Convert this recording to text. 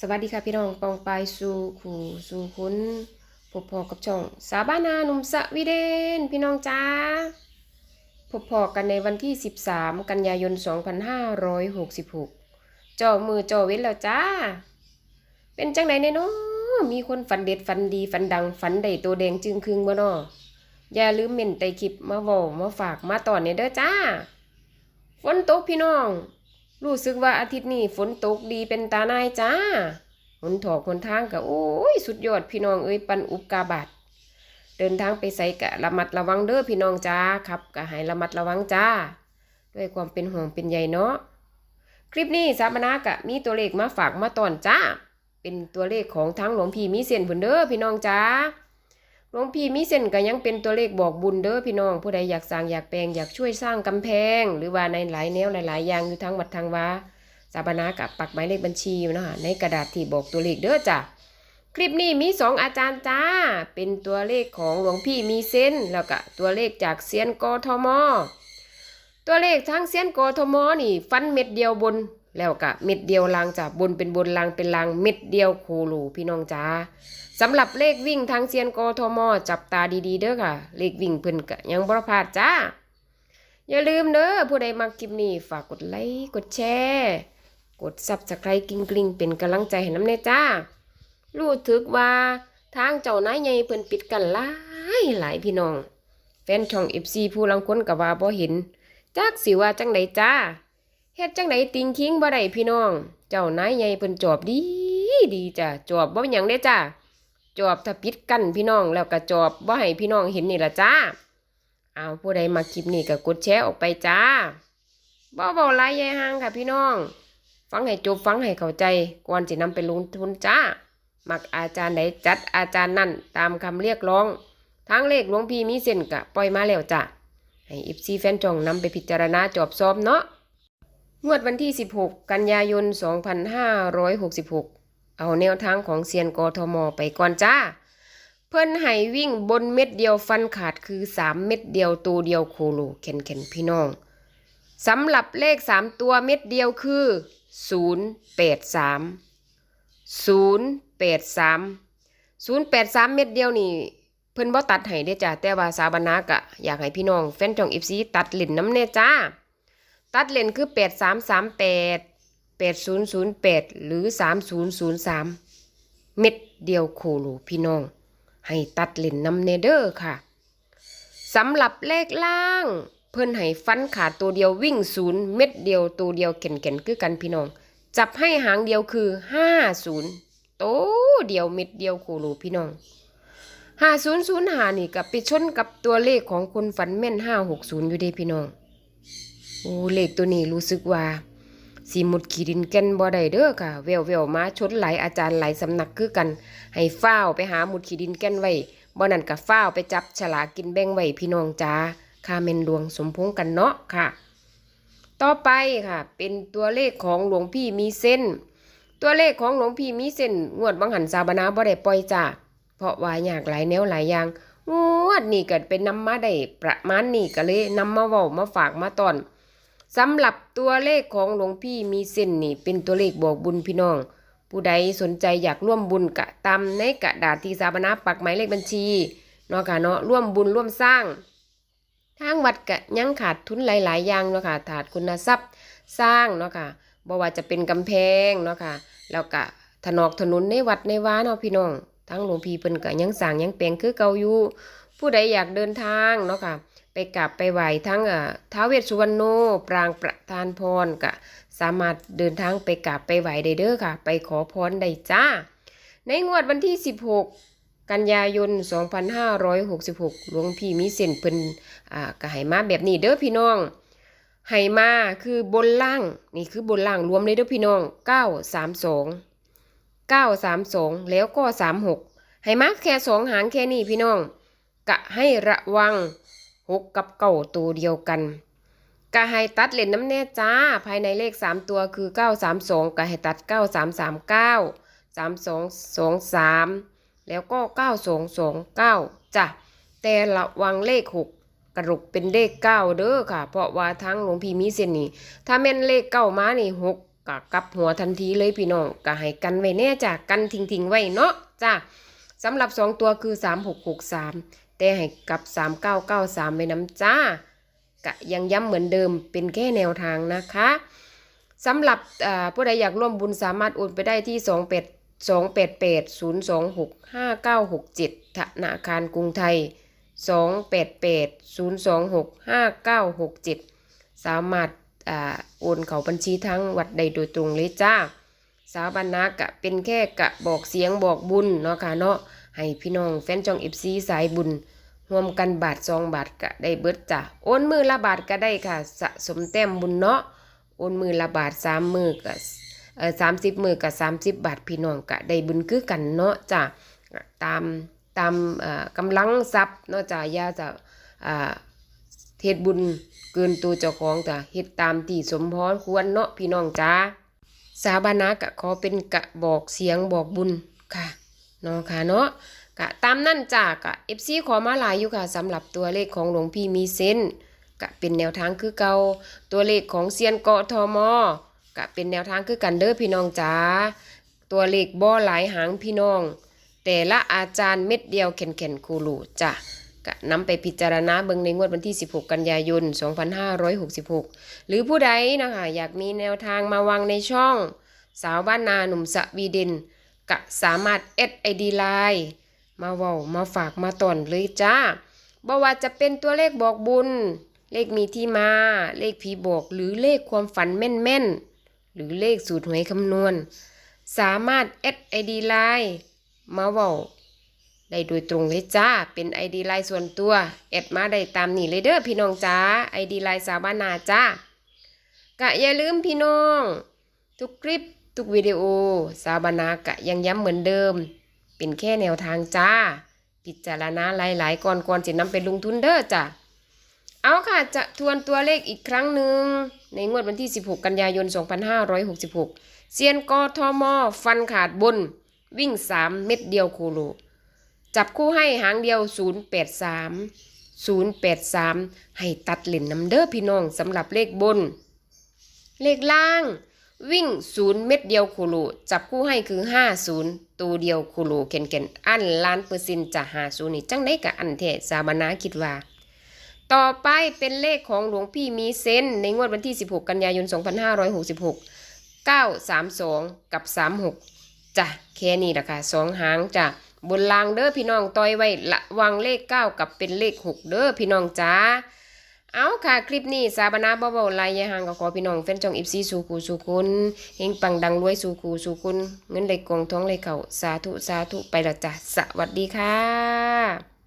สวัสดีค่ะพี่น้องปองปสู่ขู่สู่คุณพบพอกับช่องสาบานาหนุ่มสวีเดน พี่น้องจ้าพบพอกันในวันที่ 13 กันยายน 2566เจ่อมือเจ่อเว้นแล้วจ้า เป็นจังไหนเนนาะมีคนฝันเด็ดฝันดีฝันดังฝันได้ตัวแดงจึงคึงบ่เนาะอย่าลืมเม่นไตคลิปมาว้ามาฝากมาตอนเนี่ยเด้อจ้าฝนตกพี่น้อง รู้สึกว่าอาทิตย์นี้ฝนตกดีเป็นตาหนายจ้าหนถอกหนทางก็โอ้ยสุดยอดพี่น้องเอ้ยปันอุบกาบาตเดินทางไปใส่กะระมัดระวังเด้อพี่น้องจ้าครับกะให้ระมัดระวังจ้า ด้วยความเป็นห่วงเป็นใยเนาะคลิปนี้สามนากะมีตัวเลขมาฝากมาตอนจ้า เป็นตัวเลขของทั้งหลวงพี่มีเส้นผนเด้อพี่น้องจ้า หลวงพี่มีเส้นก็ยังเป็นตัวเลขบอกบุญเด้อพี่น้อง ผู้ใดอยากสร้างอยากแปลงอยากช่วยสร้างกำแพง หรือว่าในหลายแนวหลาย ๆ อย่างอยู่ทั้งวัดทางวาสาบานากับปักหมายเลขบัญชีนะคะในกระดาษที่บอกตัวเลขเด้อจ้ะคลิปนี้มีสองอาจารย์จ้า เป็นตัวเลขของหลวงพี่มีเส้นแล้วก็ตัวเลขจากเซียนกทมตัวเลขทั้งเซียนกทมนี่ ฟันเม็ดเดียวบน แล้วก็เม็ดเดียวลางจ้ะบนเป็นบนลางเป็นลางเม็ดเดียวโคโลพี่น้องจ้าสำหรับเลขวิ่งทางเซียนกทมจับตาดีๆเด้อค่ะ เลขวิ่งเพิ่นก็ยังบ่พลาดจ้า อย่าลืมเด้อผู้ใดมักคลิปนี้ฝากกดไลค์กดแชร์กด Subscribe กริ๊งกริ๊งเป็นกำลังใจให้น้ำแน่จ้า รู้ถึกว่าทางเจ้านายใหญ่เพิ่นปิดกันหลายหลายพี่น้อง แฟนช่อง FC ผู้ลังคนก็ว่าบ่เห็นจักสิว่าจังไดจ้า เฮ็ดจังไดติงคิงบ่ได้พี่น้อง เจ้านายใหญ่เพิ่นจอบดีดีจ้ะจอบบ่เป็นหยังเด้จ้าจอบถ้าปิดกันพี่น้องแล้วก็จอบบ่ให้พี่น้องเห็นนี่ล่ะจ้าเอาผู้ใดมาคลิปนี้ก็กดแชร์ออกไปจ้าบ่เบาหลายยายห่างค่ะพี่น้อง ฟังให้จบฟังให้เข้าใจก่อนจะนำไปลงทุนจ้ามักอาจารย์ไหนจัดอาจารย์นั่นตามคำเรียกร้องทั้งเลขหลวงพี่มีเส้นกะปล่อยมาแล้วจ้ะให้อิฟซีแฟนจองนำไปพิจารณาจอบซ้อมเนาะ งวดวันที่ 16 กันยายน 2566 เอาแนวทางของเซียนกทมไปก่อนจ้า เพิ่นให้วิ่งบนเม็ดเดียวฟันขาดคือ 3 เม็ดเดียวตัวเดียวโคโลเข็นเข็นพี่น้องสำหรับเลข 3 ตัวเม็ดเดียวคือ 083 083 083 เม็ดเดียวนี่เพิ่นบ่ตัดให้เด้จ้ะแต่ว่าสาบานากะอยากให้พี่น้องแฟนช่อง FC ตัดเล่นน้ำแน่จ้า ตัดเลนคือ 8338 8008 หรือ 3003 เม็ดเดียวโคโลพี่น้อง ให้ตัดเลนน้ำเนเดอร์ค่ะสำหรับเลขล่าง เพิ่นให้ฟันขาดตัวเดียววิ่งศูนย์เม็ดเดียวตัวเดียวเก่นๆคือกันพี่น้อง จับให้หางเดียวคือห้าศูนย์โตเดียวเม็ดเดียวโคโลพี่น้องห้าศูนย์ศูนย์หานี่กับไปชนกับตัวเลขของคนฝันแม่นห้าหกศูนย์อยู่ด้พี่น้อง โอ้เลขตัวนี้รู้สึกว่าสีมุดขีดินแก่นบ่ได้เด้อค่ะ แววแววมาชนหลายอาจารย์หลายสำนักคือกัน ให้ฟ้าวไปหาหมุดขีดินแก่นไว้บ่นั่นก็ฟ้าวไปจับฉลากินแบ่งไว้พี่น้องจ้าค่าเมนดวงสมพงษ์กันเนาะค่ะ ต่อไปค่ะ เป็นตัวเลขของหลวงพี่มีเส้น ตัวเลขของหลวงพี่มีเส้นงวดบังหันซาบนาบ่ได้ปล่อยจ้าเพราะว่าอยากหลายแนวหลายอย่างงวดนี่เกิดเป็นนำมาได้ประมาณนี้ก็เลยนำมาเว้ามาฝากมาตอน สำหรับตัวเลขของหลวงพี่มีเส้นนี่ เป็นตัวเลขบอกบุญพี่น้อง ผู้ใดสนใจอยากร่วมบุญกะตามในกระดาษที่สาบนาปักหมายเลขบัญชีเนาะค่ะเนาะร่วมบุญร่วมสร้างทางวัดกะยังขาดทุนหลาย ๆ อย่างเนาะค่ะขาดคุณทรัพย์สร้างเนาะค่ะบ่ว่าจะเป็นกำแพงเนาะค่ะแล้วก็ถนอกถนนในวัดในว้าเนาะพี่น้อง ทั้งหลวงพี่เพิ่นก็ยังสร้างยังแปลงคือเก่าอยู่ผู้ใดอยากเดินทางเนาะค่ะไปกราบไปไหว้ทั้งอ่าท้าวเวสสุวรรณโนปรางประธานพรก็สามารถเดินทางไปกราบไปไหว้ได้เด้อค่ะ ไปขอพรได้จ้า ในงวดวันที่ 16 กันยายน 2566 หลวงพี่มีเส้นเพิ่นอ่าก็ให้มาแบบนี้เด้อพี่น้องให้มาคือบนล่าง นี่คือบนล่างรวมเลยเด้อพี่น้อง 932 932 แล้วก็ 36 ให้มาแค่สองหางแค่นี้พี่น้อง กะให้ระวังหกกับเก่าตัวเดียวกันกะให้ตัดเลนน้ำแน่จ้า ภายในเลข 3 ตัวคือ 932กะให้ตัด 9339 3223 แล้วก็ 9229จ้ะแต่ระวังเลข 6กระลุกเป็นเลข 9 เด้อค่ะ เพราะว่าทั้งหลวงพี่มีเส้นนี่ถ้าแม่นเลขเก้ามานี่6 ก็กลับหัวทันทีเลยพี่น้องก็ให้กันไว้แน่จ้ะกันทิ้งๆไว้เนาะจ้ะสำหรับสองตัวคือ 3663 แต่ให้กับ 3993ไว้น้ำจ้ากะยังย้ำเหมือนเดิมเป็นแค่แนวทางนะคะสำหรับผู้ใดอยากร่วมบุญสามารถโอนไปได้ที่ 28 288 026 5967 ธนาคารกรุงไทย 288 026 5967 สามารถอ่า โอนเขาบัญชีทั้งวัดใดโดยตรงเลยจ้า สาบันนักกะเป็นแค่กะบอกเสียงบอกบุญเนาะค่ะเนาะให้พี่น้องแฟนจองอิฟซีสายบุญรวมกันบาทสองบาทกะได้เบิดจ้ะโอนมือละบาทก็ได้ค่ะ สะสมแต้มบุญเนาะโอนมือละบาทสามมือก็เออสามสิบมือกับสามสิบบาทพี่น้องกะได้บุญคือกันเนาะจ้ะก็ตามตามเอ่อกำลังทรัพย์เนาะจ้ะอย่าจะอ่า เฮ็ดบุญเกินตัวเจ้าของจ้ะเฮ็ดตามที่สมพรควรเนาะพี่น้องจ้าสาบานะกะขอเป็นกะบอกเสียงบอกบุญค่ะเนาะค่ะเนาะกะตามนั่นจ้ากะ FC ขอมาหลายอยู่ค่ะสำหรับตัวเลขของหลวงพี่มีเส้นกะเป็นแนวทางคือเก่าตัวเลขของเซียนเกาะทอมอกะเป็นแนวทางคือกันเด้อพี่น้องจ้าตัวเลขบ่หลายหางพี่น้อง แต่ละอาจารย์เม็ดเดียวแข็นๆคูรูจ้ะ ก็นำไปพิจารณาเบิ่งในงวดวันที่ 16 กันยายน 2566 หรือผู้ใดนะคะอยากมีแนวทางมาวางในช่อง สาวบ้านนาหนุ่มสวีเดนก็สามารถเอดไอดีไลน์มาเว้ามาฝากมาตอนเลยจ้าบ่ว่าจะเป็นตัวเลขบอกบุญ เลขมีที่มา เลขผีบอก หรือเลขความฝันแม่นๆ หรือเลขสูตรหวยคำนวณ สามารถเอดไอดีไลน์มาเว้า ได้โดยตรงเลยจ้า เป็น ID ไลน์ส่วนตัว แอดมาได้ตามนี่เลยเด้อพี่น้องจ้า ID ไลน์สาวบานาจ้ากะอย่าลืมพี่น้อง ทุกคลิปทุกวิดีโอ สาวบานากะยังย้ำเหมือนเดิม เป็นแค่แนวทางจ้า พิจารณาหลายๆก่อนก่อนจะนำไปลงทุนเด้อจ้าเอาค่ะจะทวนตัวเลขอีกครั้งหนึ่ง ในงวดวันที่ 16 กันยายน 2566 เซียนกทม ฟันขาดบน วิ่ง 3 เม็ดเดียวโคโล จับคู่ให้หางเดียว 083 083 ให้ตัดเหล่นน้ำเด้อพี่น้องสำหรับเลขบน เลขล่าง วิ่ง 0 เม็ดเดียวคโลจับคู่ให้คือ 50 ตัวเดียวคโลเก่นๆ อันล้านเปอร์เซ็นต์จะหาศูนย์นี่จังได้กับอันเทสาบานาคิดว่าต่อไปเป็นเลขของหลวงพี่มีเซนในงวดวันที่ 16 กันยายน 2566 932 กับ 36จ้ะแค่นี้แหละค่ะสองหางจ้ะ บนรางเด้อพี่น้องต่อยไว้ละวังเลข9กับเป็นเลข6เด้อพี่น้องจ้าเอาค่ะ คลิปนี้สาบนาเบาๆลายยายหางก็ขอพี่น้องแฟนจองอิฟซีสู่คูสู่คุณเฮงปังดังรวยสู่คูสู่คุณเงินไหลกองท้องไหลเข่าสาธุสาธุไปละจ้ะสวัสดีค่ะ